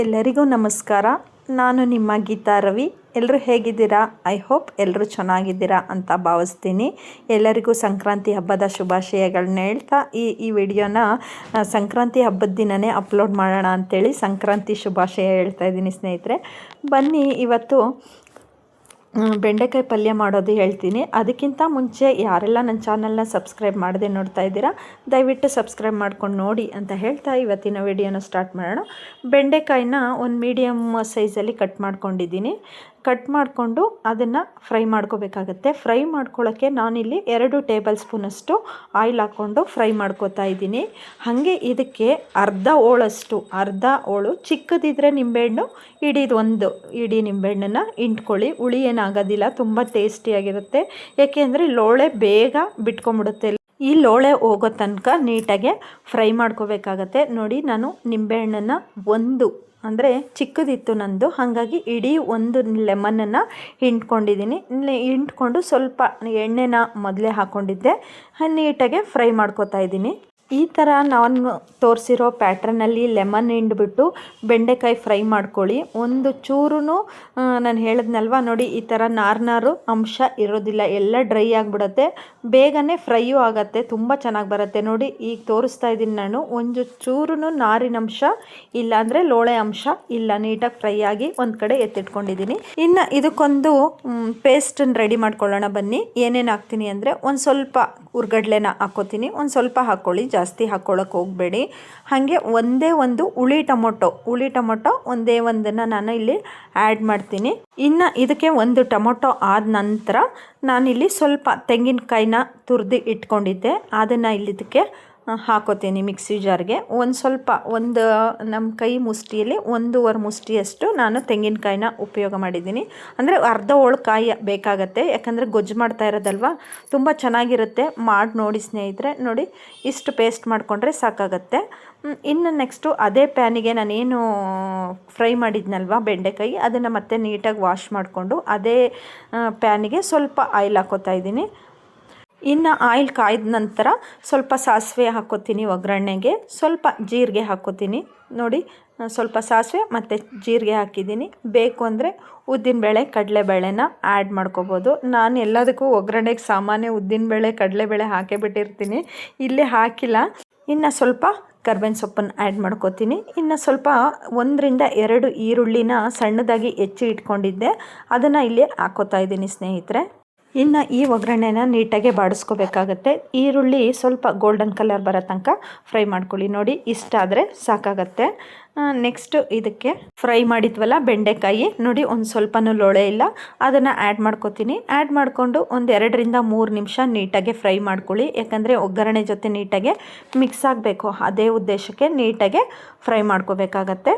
ಎಲ್ಲರಿಗೂ ನಮಸ್ಕಾರ. ನಾನು ನಿಮ್ಮ ಗೀತಾ ರವಿ. ಎಲ್ಲರೂ ಹೇಗಿದ್ದೀರಾ? ಐ ಹೋಪ್ ಎಲ್ಲರೂ ಚೆನ್ನಾಗಿದ್ದೀರಾ ಅಂತ ಭಾವಿಸ್ತೀನಿ. ಎಲ್ಲರಿಗೂ ಸಂಕ್ರಾಂತಿ ಹಬ್ಬದ ಶುಭಾಶಯಗಳನ್ನ ಹೇಳ್ತಾ ಈ ಈ ವಿಡಿಯೋನ ಸಂಕ್ರಾಂತಿ ಹಬ್ಬದ ದಿನವೇ ಅಪ್ಲೋಡ್ ಮಾಡೋಣ ಅಂಥೇಳಿ ಸಂಕ್ರಾಂತಿ ಶುಭಾಶಯ ಹೇಳ್ತಾ ಇದ್ದೀನಿ ಸ್ನೇಹಿತರೆ. ಬನ್ನಿ, ಇವತ್ತು ಬೆಂಡೆಕಾಯಿ ಪಲ್ಯ ಮಾಡೋದು ಹೇಳ್ತೀನಿ. ಅದಕ್ಕಿಂತ ಮುಂಚೆ ಯಾರೆಲ್ಲ ನನ್ನ ಚಾನಲ್ನ ಸಬ್ಸ್ಕ್ರೈಬ್ ಮಾಡದೆ ನೋಡ್ತಾ ಇದ್ದೀರಾ, ದಯವಿಟ್ಟು ಸಬ್ಸ್ಕ್ರೈಬ್ ಮಾಡ್ಕೊಂಡು ನೋಡಿ ಅಂತ ಹೇಳ್ತಾ ಇವತ್ತಿನ ವಿಡಿಯೋನ ಸ್ಟಾರ್ಟ್ ಮಾಡೋಣ. ಬೆಂಡೆಕಾಯಿನ ಒಂದು ಮೀಡಿಯಮ್ ಸೈಜಲ್ಲಿ ಕಟ್ ಮಾಡ್ಕೊಂಡಿದ್ದೀನಿ. ಕಟ್ ಮಾಡಿಕೊಂಡು ಅದನ್ನು ಫ್ರೈ ಮಾಡ್ಕೋಬೇಕಾಗತ್ತೆ. ಫ್ರೈ ಮಾಡ್ಕೊಳ್ಳೋಕ್ಕೆ ನಾನಿಲ್ಲಿ ಎರಡು ಟೇಬಲ್ ಸ್ಪೂನಷ್ಟು ಆಯಿಲ್ ಹಾಕ್ಕೊಂಡು ಫ್ರೈ ಮಾಡ್ಕೋತಾ ಇದ್ದೀನಿ. ಹಾಗೆ ಇದಕ್ಕೆ ಅರ್ಧ ಓಳಷ್ಟು, ಅರ್ಧ ಓಳು ಚಿಕ್ಕದಿದ್ರೆ ನಿಂಬೆಹಣ್ಣು ಇಡೀದು ಒಂದು ಇಡೀ ನಿಂಬೆಹಣ್ಣನ್ನು ಇಂಟ್ಕೊಳ್ಳಿ. ಹುಳಿ ಏನಾಗೋದಿಲ್ಲ, ತುಂಬ ಟೇಸ್ಟಿಯಾಗಿರುತ್ತೆ. ಏಕೆಂದರೆ ಲೋಳೆ ಬೇಗ ಬಿಟ್ಕೊಂಬಿಡುತ್ತೆ. ಈ ಲೋಳೆ ಹೋಗೋ ತನಕ ನೀಟಾಗೆ ಫ್ರೈ ಮಾಡ್ಕೋಬೇಕಾಗತ್ತೆ. ನೋಡಿ, ನಾನು ನಿಂಬೆಹಣ್ಣನ್ನು ಒಂದು ಅಂದರೆ ಚಿಕ್ಕದಿತ್ತು ನಂದು. ಹಾಗಾಗಿ ಇಡೀ ಒಂದು ಲೆಮನನ್ನು ಹಿಂಡ್ಕೊಂಡಿದ್ದೀನಿ. ಹಿಂಡ್ಕೊಂಡು ಸ್ವಲ್ಪ ಎಣ್ಣೆನ ಮೊದಲೇ ಹಾಕ್ಕೊಂಡಿದ್ದೆ ನೀಟಾಗೆ ಫ್ರೈ ಮಾಡ್ಕೊತಾ ಇದ್ದೀನಿ. ಈ ಥರ ನಾನು ತೋರಿಸಿರೋ ಪ್ಯಾಟ್ರನಲ್ಲಿ ಲೆಮನ್ ಹಿಂಡ್ಬಿಟ್ಟು ಬೆಂಡೆಕಾಯಿ ಫ್ರೈ ಮಾಡ್ಕೊಳ್ಳಿ. ಒಂದು ಚೂರು ನಾನು ಹೇಳಿದ್ನಲ್ವ ನೋಡಿ, ಈ ಥರ ನಾರ್ನಾರು ಅಂಶ ಇರೋದಿಲ್ಲ. ಎಲ್ಲ ಡ್ರೈ ಆಗಿಬಿಡುತ್ತೆ. ಬೇಗನೆ ಫ್ರೈಯೂ ಆಗುತ್ತೆ. ತುಂಬ ಚೆನ್ನಾಗಿ ಬರುತ್ತೆ. ನೋಡಿ, ಈಗ ತೋರಿಸ್ತಾ ಇದ್ದೀನಿ ನಾನು. ಒಂದು ಚೂರು ನಾರಿನಂಶ ಇಲ್ಲಾಂದರೆ ಲೋಳೆ ಅಂಶ ಇಲ್ಲ. ನೀಟಾಗಿ ಫ್ರೈ ಆಗಿ ಒಂದು ಕಡೆ ಎತ್ತಿಟ್ಕೊಂಡಿದ್ದೀನಿ. ಇನ್ನು ಇದಕ್ಕೊಂದು ಪೇಸ್ಟನ್ನು ರೆಡಿ ಮಾಡ್ಕೊಳ್ಳೋಣ ಬನ್ನಿ. ಏನೇನು ಹಾಕ್ತೀನಿ ಅಂದರೆ ಒಂದು ಸ್ವಲ್ಪ ಉರ್ಗಡ್ಲೆನ ಹಾಕೋತೀನಿ. ಒಂದು ಸ್ವಲ್ಪ ಹಾಕ್ಕೊಳ್ಳಿ ಜಾಸ್ತಿ. ಹಾಕ್ಕೊಳ್ಳೋಕೆ ಹೋಗಬೇಡಿ. ಹಾಗೆ ಒಂದೇ ಒಂದು ಹುಳಿ ಟೊಮೊಟೊ ಹುಳಿ ಟೊಮೊಟೊ ಒಂದೇ ಒಂದನ್ನು ನಾನು ಇಲ್ಲಿ ಆ್ಯಡ್ ಮಾಡ್ತೀನಿ. ಇನ್ನು ಇದಕ್ಕೆ ಒಂದು ಟೊಮೊಟೊ ಆದ ನಂತರ ನಾನಿಲ್ಲಿ ಸ್ವಲ್ಪ ತೆಂಗಿನಕಾಯಿನ ತುರಿದು ಇಟ್ಕೊಂಡಿದ್ದೆ. ಅದನ್ನು ಇಲ್ಲಿ ಇದಕ್ಕೆ ಹಾಕೋತೀನಿ ಮಿಕ್ಸಿ ಜಾರ್ಗೆ. ಒಂದು ಸ್ವಲ್ಪ, ಒಂದು ನಮ್ಮ ಕೈ ಮುಷ್ಟಿಯಲ್ಲಿ ಒಂದೂವರೆ ಮುಷ್ಟಿಯಷ್ಟು ನಾನು ತೆಂಗಿನಕಾಯಿನ ಉಪಯೋಗ ಮಾಡಿದ್ದೀನಿ. ಅಂದರೆ ಅರ್ಧ ಹೋಳು ಕಾಯಿ ಬೇಕಾಗತ್ತೆ. ಯಾಕಂದರೆ ಗೊಜ್ಜು ಮಾಡ್ತಾ ಇರೋದಲ್ವ? ತುಂಬ ಚೆನ್ನಾಗಿರುತ್ತೆ. ಮಾಡಿ ನೋಡಿ ಸ್ನೇಹಿತರೆ, ನೋಡಿ ಇಷ್ಟು ಪೇಸ್ಟ್ ಮಾಡಿಕೊಂಡ್ರೆ ಸಾಕಾಗತ್ತೆ. ಇನ್ನು ನೆಕ್ಸ್ಟು ಅದೇ ಪ್ಯಾನಿಗೆ ನಾನೇನು ಫ್ರೈ ಮಾಡಿದ್ನಲ್ವ ಬೆಂಡೆಕಾಯಿ, ಅದನ್ನು ಮತ್ತೆ ನೀಟಾಗಿ ವಾಶ್ ಮಾಡಿಕೊಂಡು ಅದೇ ಪ್ಯಾನಿಗೆ ಸ್ವಲ್ಪ ಆಯಿಲ್ ಹಾಕೋತಾ ಇದ್ದೀನಿ. ಇನ್ನು ಆಯಿಲ್ ಕಾಯ್ದ ನಂತರ ಸ್ವಲ್ಪ ಸಾಸಿವೆ ಹಾಕ್ಕೋತೀನಿ ಒಗ್ಗರಣೆಗೆ, ಸ್ವಲ್ಪ ಜೀರಿಗೆ ಹಾಕ್ಕೋತೀನಿ ನೋಡಿ ಸ್ವಲ್ಪ ಸಾಸಿವೆ ಮತ್ತು ಜೀರಿಗೆ ಹಾಕಿದ್ದೀನಿ. ಬೇಕು ಅಂದರೆ ಉದ್ದಿನಬೇಳೆ ಕಡಲೆಬೇಳೆನ ಆ್ಯಡ್ ಮಾಡ್ಕೋಬೋದು. ನಾನು ಎಲ್ಲದಕ್ಕೂ ಒಗ್ಗರಣೆಗೆ ಸಾಮಾನ್ಯ ಉದ್ದಿನಬೇಳೆ ಕಡಲೆಬೇಳೆ ಹಾಕೇ ಬಿಟ್ಟಿರ್ತೀನಿ. ಇಲ್ಲಿ ಹಾಕಿಲ್ಲ. ಇನ್ನು ಸ್ವಲ್ಪ ಕರ್ಬೇವಿನ ಸೊಪ್ಪನ್ನು ಆ್ಯಡ್ ಮಾಡ್ಕೋತೀನಿ. ಇನ್ನು ಸ್ವಲ್ಪ ಒಂದರಿಂದ ಎರಡು ಈರುಳ್ಳಿನ ಸಣ್ಣದಾಗಿ ಹೆಚ್ಚಿ ಇಟ್ಕೊಂಡಿದ್ದೆ. ಅದನ್ನು ಇಲ್ಲಿ ಹಾಕೋತಾ ಇದ್ದೀನಿ ಸ್ನೇಹಿತರೆ. ಇನ್ನು ಈ ಒಗ್ಗರಣೆನ ನೀಟಾಗಿ ಬಾಡಿಸ್ಕೋಬೇಕಾಗತ್ತೆ. ಈರುಳ್ಳಿ ಸ್ವಲ್ಪ ಗೋಲ್ಡನ್ ಕಲರ್ ಬರೋ ತನಕ ಫ್ರೈ ಮಾಡ್ಕೊಳ್ಳಿ. ನೋಡಿ, ಇಷ್ಟ ಆದರೆ ಸಾಕಾಗತ್ತೆ. ನೆಕ್ಸ್ಟು ಇದಕ್ಕೆ ಫ್ರೈ ಮಾಡಿದ್ವಲ್ಲ ಬೆಂಡೆಕಾಯಿ. ನೋಡಿ, ಒಂದು ಸ್ವಲ್ಪನೂ ಲೋಳೆ ಇಲ್ಲ. ಅದನ್ನು ಆ್ಯಡ್ ಮಾಡ್ಕೋತೀನಿ. ಆ್ಯಡ್ ಮಾಡಿಕೊಂಡು ಒಂದು ಎರಡರಿಂದ ಮೂರು ನಿಮಿಷ ನೀಟಾಗಿ ಫ್ರೈ ಮಾಡ್ಕೊಳ್ಳಿ. ಯಾಕಂದರೆ ಒಗ್ಗರಣೆ ಜೊತೆ ನೀಟಾಗೆ ಮಿಕ್ಸ್ ಆಗಬೇಕು. ಅದೇ ಉದ್ದೇಶಕ್ಕೆ ನೀಟಾಗೆ ಫ್ರೈ ಮಾಡ್ಕೋಬೇಕಾಗತ್ತೆ.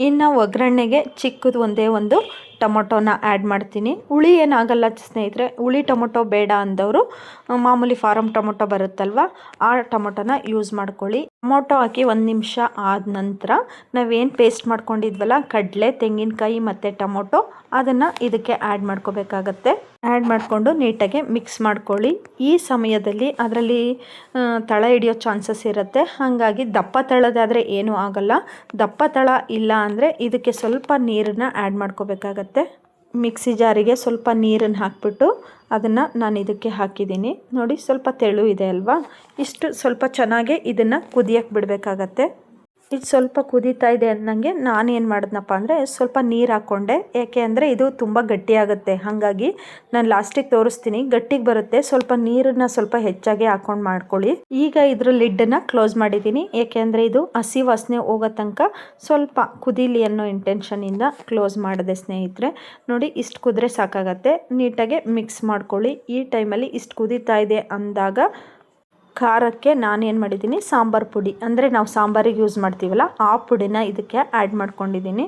ಇನ್ನು ಒಗ್ಗರಣೆಗೆ ಚಿಕ್ಕದು ಒಂದೇ ಒಂದು ಟೊಮೊಟೊನ ಆ್ಯಡ್ ಮಾಡ್ತೀನಿ. ಹುಳಿ ಏನಾಗಲ್ಲ ಸ್ನೇಹಿತರೆ, ಹುಳಿ ಟೊಮೊಟೊ ಬೇಡ ಅಂದವರು, ಮಾಮೂಲಿ ಫಾರಮ್ ಟೊಮೊಟೊ ಬರುತ್ತಲ್ವ, ಆ ಟೊಮೊಟೊನ ಯೂಸ್ ಮಾಡ್ಕೊಳ್ಳಿ. ಟೊಮೊಟೊ ಹಾಕಿ ಒಂದು ನಿಮಿಷ ಆದ ನಂತರ ನಾವೇನು ಪೇಸ್ಟ್ ಮಾಡ್ಕೊಂಡಿದ್ವಲ್ಲ, ಕಡಲೆ, ತೆಂಗಿನಕಾಯಿ ಮತ್ತು ಟೊಮೊಟೊ, ಅದನ್ನು ಇದಕ್ಕೆ ಆ್ಯಡ್ ಮಾಡ್ಕೋಬೇಕಾಗತ್ತೆ. ಆ್ಯಡ್ ಮಾಡಿಕೊಂಡು ನೀಟಾಗಿ ಮಿಕ್ಸ್ ಮಾಡ್ಕೊಳ್ಳಿ. ಈ ಸಮಯದಲ್ಲಿ ಅದರಲ್ಲಿ ತಳ ಹಿಡಿಯೋ ಚಾನ್ಸಸ್ ಇರುತ್ತೆ. ಹಾಗಾಗಿ ದಪ್ಪ ತಳದಾದರೆ ಏನೂ ಆಗಲ್ಲ. ದಪ್ಪ ತಳ ಇಲ್ಲ ಅಂದರೆ ಇದಕ್ಕೆ ಸ್ವಲ್ಪ ನೀರನ್ನ ಆ್ಯಡ್ ಮಾಡ್ಕೋಬೇಕಾಗತ್ತೆ. ಮಿಕ್ಸಿ ಜಾರಿಗೆ ಸ್ವಲ್ಪ ನೀರನ್ನು ಹಾಕ್ಬಿಟ್ಟು ಅದನ್ನು ನಾನು ಇದಕ್ಕೆ ಹಾಕಿದ್ದೀನಿ. ನೋಡಿ ಸ್ವಲ್ಪ ತೆಳು ಇದೆ ಅಲ್ವಾ? ಇಷ್ಟು ಸ್ವಲ್ಪ ಚೆನ್ನಾಗೆ ಇದನ್ನು ಕುದಿಯಕ್ಕೆ ಬಿಡಬೇಕಾಗತ್ತೆ. ಇದು ಸ್ವಲ್ಪ ಕುದೀತಾ ಇದೆ ಅನ್ನಂಗೆ ನಾನು ಏನು ಮಾಡಿದ್ನಪ್ಪ ಅಂದರೆ ಸ್ವಲ್ಪ ನೀರು ಹಾಕ್ಕೊಂಡೆ ಯಾಕೆ ಅಂದರೆ ಇದು ತುಂಬ ಗಟ್ಟಿಯಾಗುತ್ತೆ ಹಾಗಾಗಿ ನಾನು ಲಾಸ್ಟಿಗೆ ತೋರಿಸ್ತೀನಿ. ಗಟ್ಟಿಗೆ ಬರುತ್ತೆ. ಸ್ವಲ್ಪ ನೀರನ್ನ ಸ್ವಲ್ಪ ಹೆಚ್ಚಾಗಿ ಹಾಕ್ಕೊಂಡು ಮಾಡ್ಕೊಳ್ಳಿ. ಈಗ ಇದ್ರ ಲಿಡ್ಡನ್ನು ಕ್ಲೋಸ್ ಮಾಡಿದ್ದೀನಿ. ಯಾಕೆ ಅಂದರೆ ಇದು ಹಸಿ ವಾಸನೆ ಹೋಗೋ ತನಕ ಸ್ವಲ್ಪ ಕುದೀಲಿ ಅನ್ನೋ ಇಂಟೆನ್ಷನಿಂದ ಕ್ಲೋಸ್ ಮಾಡಿದೆ ಸ್ನೇಹಿತರೆ. ನೋಡಿ, ಇಷ್ಟು ಕುದ್ರೆ ಸಾಕಾಗತ್ತೆ. ನೀಟಾಗಿ ಮಿಕ್ಸ್ ಮಾಡ್ಕೊಳ್ಳಿ. ಈ ಟೈಮಲ್ಲಿ ಇಷ್ಟು ಕುದೀತಾ ಇದೆ ಅಂದಾಗ ಖಾರಕ್ಕೆ ನಾನೇನು ಮಾಡಿದ್ದೀನಿ? ಸಾಂಬಾರು ಪುಡಿ. ಅಂದರೆ ನಾವು ಸಾಂಬಾರಿಗೆ ಯೂಸ್ ಮಾಡ್ತೀವಲ್ಲ, ಆ ಪುಡಿನ ಇದಕ್ಕೆ ಆ್ಯಡ್ ಮಾಡ್ಕೊಂಡಿದ್ದೀನಿ.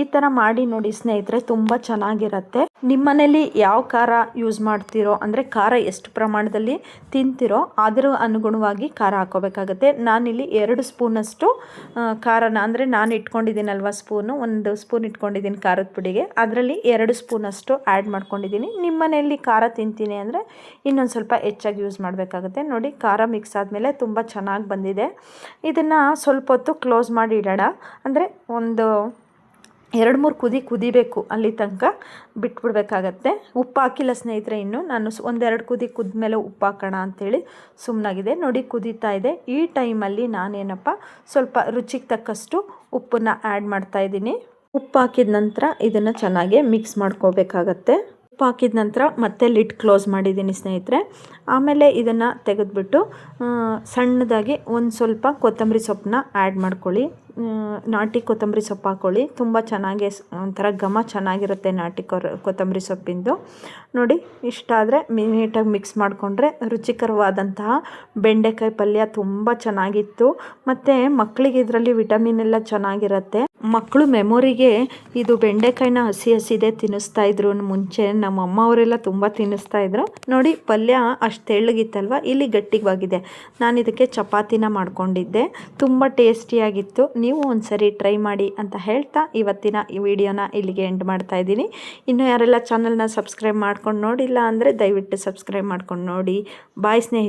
ಈ ಥರ ಮಾಡಿ ನೋಡಿ ಸ್ನೇಹಿತರೆ, ತುಂಬ ಚೆನ್ನಾಗಿರುತ್ತೆ. ನಿಮ್ಮನೇಲಿ ಯಾವ ಖಾರ ಯೂಸ್ ಮಾಡ್ತೀರೋ, ಅಂದರೆ ಖಾರ ಎಷ್ಟು ಪ್ರಮಾಣದಲ್ಲಿ ತಿಂತೀರೋ, ಅದರ ಅನುಗುಣವಾಗಿ ಖಾರ ಹಾಕೋಬೇಕಾಗತ್ತೆ. ನಾನಿಲ್ಲಿ ಎರಡು ಸ್ಪೂನಷ್ಟು ಖಾರನ, ಅಂದರೆ ನಾನು ಇಟ್ಕೊಂಡಿದ್ದೀನಲ್ವ ಸ್ಪೂನು ಒಂದು ಸ್ಪೂನ್ ಇಟ್ಕೊಂಡಿದ್ದೀನಿ ಖಾರದ ಪುಡಿಗೆ. ಅದರಲ್ಲಿ ಎರಡು ಸ್ಪೂನಷ್ಟು ಆ್ಯಡ್ ಮಾಡ್ಕೊಂಡಿದ್ದೀನಿ. ನಿಮ್ಮನೆಯಲ್ಲಿ ಖಾರ ತಿಂತೀನಿ ಅಂದರೆ ಇನ್ನೊಂದು ಸ್ವಲ್ಪ ಹೆಚ್ಚಾಗಿ ಯೂಸ್ ಮಾಡಬೇಕಾಗುತ್ತೆ. ನೋಡಿ, ಖಾರ ಮಿಕ್ಸ್ ಆದಮೇಲೆ ತುಂಬ ಚೆನ್ನಾಗಿ ಬಂದಿದೆ. ಇದನ್ನು ಸ್ವಲ್ಪ ಹೊತ್ತು ಕ್ಲೋಸ್ ಮಾಡಿ ಇಡೋಣ. ಅಂದರೆ ಒಂದು ಎರಡು ಮೂರು ಕುದಿ ಕುದಿಬೇಕು ಅಲ್ಲಿ ತನಕ ಬಿಟ್ಬಿಡ್ಬೇಕಾಗತ್ತೆ. ಉಪ್ಪು ಹಾಕಿಲ್ಲ ಸ್ನೇಹಿತರೆ ಇನ್ನು. ನಾನು ಒಂದೆರಡು ಕುದಿ ಕುದ್ಮೇಲೆ ಉಪ್ಪು ಹಾಕೋಣ ಅಂಥೇಳಿ ಸುಮ್ಮನಾಗಿದೆ ನೋಡಿ ಕುದೀತಾ ಇದೆ. ಈ ಟೈಮಲ್ಲಿ ನಾನೇನಪ್ಪ, ಸ್ವಲ್ಪ ರುಚಿಗೆ ತಕ್ಕಷ್ಟು ಉಪ್ಪನ್ನು ಆ್ಯಡ್ ಮಾಡ್ತಾ ಇದ್ದೀನಿ. ಉಪ್ಪು ಹಾಕಿದ ನಂತರ ಇದನ್ನು ಚೆನ್ನಾಗಿ ಮಿಕ್ಸ್ ಮಾಡ್ಕೋಬೇಕಾಗತ್ತೆ. ಉಪ್ಪು ಹಾಕಿದ ನಂತರ ಮತ್ತೆ ಲಿಡ್ ಕ್ಲೋಸ್ ಮಾಡಿದ್ದೀನಿ ಸ್ನೇಹಿತರೆ. ಆಮೇಲೆ ಇದನ್ನು ತೆಗೆದುಬಿಟ್ಟು ಸಣ್ಣದಾಗಿ ಒಂದು ಸ್ವಲ್ಪ ಕೊತ್ತಂಬರಿ ಸೊಪ್ಪನ್ನ ಆ್ಯಡ್ ಮಾಡ್ಕೊಳ್ಳಿ. ನಾಟಿ ಕೊತ್ತಂಬರಿ ಸೊಪ್ಪು ಹಾಕ್ಕೊಳ್ಳಿ ತುಂಬ ಚೆನ್ನಾಗಿ ಒಂಥರ ಘಮ ಚೆನ್ನಾಗಿರುತ್ತೆ ನಾಟಿ ಕೊತ್ತಂಬರಿ ಸೊಪ್ಪಿಂದು. ನೋಡಿ, ಇಷ್ಟ ಇಷ್ಟಾದರೆ ನೀಟಾಗಿ ಮಿಕ್ಸ್ ಮಾಡಿಕೊಂಡ್ರೆ ರುಚಿಕರವಾದಂತಹ ಬೆಂಡೆಕಾಯಿ ಪಲ್ಯ ತುಂಬ ಚೆನ್ನಾಗಿತ್ತು. ಮತ್ತು ಮಕ್ಕಳಿಗೆ ಇದರಲ್ಲಿ ವಿಟಮಿನ್ ಎಲ್ಲ ಚೆನ್ನಾಗಿರುತ್ತೆ. ಮಕ್ಕಳು ಮೆಮೊರಿಗೆ ಇದು ಬೆಂಡೆಕಾಯಿನ ಹಸಿ ಹಸಿದೆ ತಿನ್ನಿಸ್ತಾ ಇದ್ರು ಮುಂಚೆ. ನಮ್ಮ ಅಮ್ಮ ಅವರೆಲ್ಲ ತುಂಬ ತಿನ್ನಿಸ್ತಾ ಇದ್ರು. ನೋಡಿ, ಪಲ್ಯ ಅಷ್ಟು ತೆಳ್ಳಗಿತ್ತಲ್ವ? ಇಲ್ಲಿ ಗಟ್ಟಿವಾಗಿದೆ ನಾನು ಇದಕ್ಕೆ ಚಪಾತಿನ ಮಾಡ್ಕೊಂಡಿದ್ದೆ. ತುಂಬ ಟೇಸ್ಟಿಯಾಗಿತ್ತು. ನೀವು ಒಂದ್ಸರಿ ಟ್ರೈ ಮಾಡಿ ಅಂತ ಹೇಳ್ತಾ ಇವತ್ತಿನ ಈ ವಿಡಿಯೋನ ಇಲ್ಲಿಗೆ ಎಂಡ್ ಮಾಡ್ತಾ ಇದ್ದೀನಿ. ಇನ್ನು ಯಾರೆಲ್ಲ ಚಾನಲ್ನ ಸಬ್ಸ್ಕ್ರೈಬ್ ಮಾಡ್ಕೊಂಡು ನೋಡಿಲ್ಲ ಅಂದರೆ ದಯವಿಟ್ಟು ಸಬ್ಸ್ಕ್ರೈಬ್ ಮಾಡ್ಕೊಂಡು ನೋಡಿ. ಬಾಯ್ ಸ್ನೇಹಿತ